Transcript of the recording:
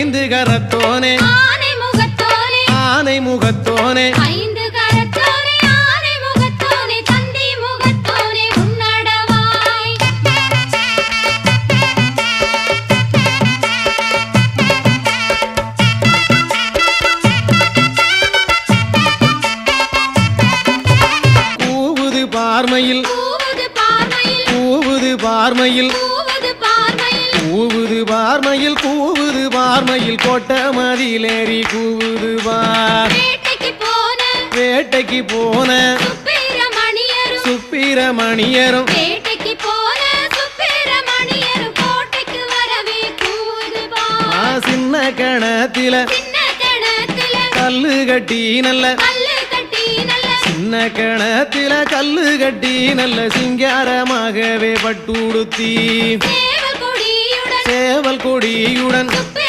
ஐந்து கரத்தோனே. ஆனை முகத்தோனே. ஆனை முகத்தோனே. ஐந்து கரத்தோனே ஆனை முகத்தோனே தந்தி முகத்தோனே உன்னடவாய். கூவுது பார்மையில். கூவுது பார்மையில். கூவுது பார்வையில் கூவுது பார்மையில். பார்மையில் கொட்ட மதிலேறி கூவுது பார் வேட்டைக்கு போன சுப்பிரமணியரும் சின்ன கணத்தில கல்லு கட்டி நல்ல கல்லு கட்டி நல்ல சின்ன கணத்தில கல்லு கட்டி நல்ல சிங்காரமாகவே பட்டுடுத்தி சேவல் கொடியுடன்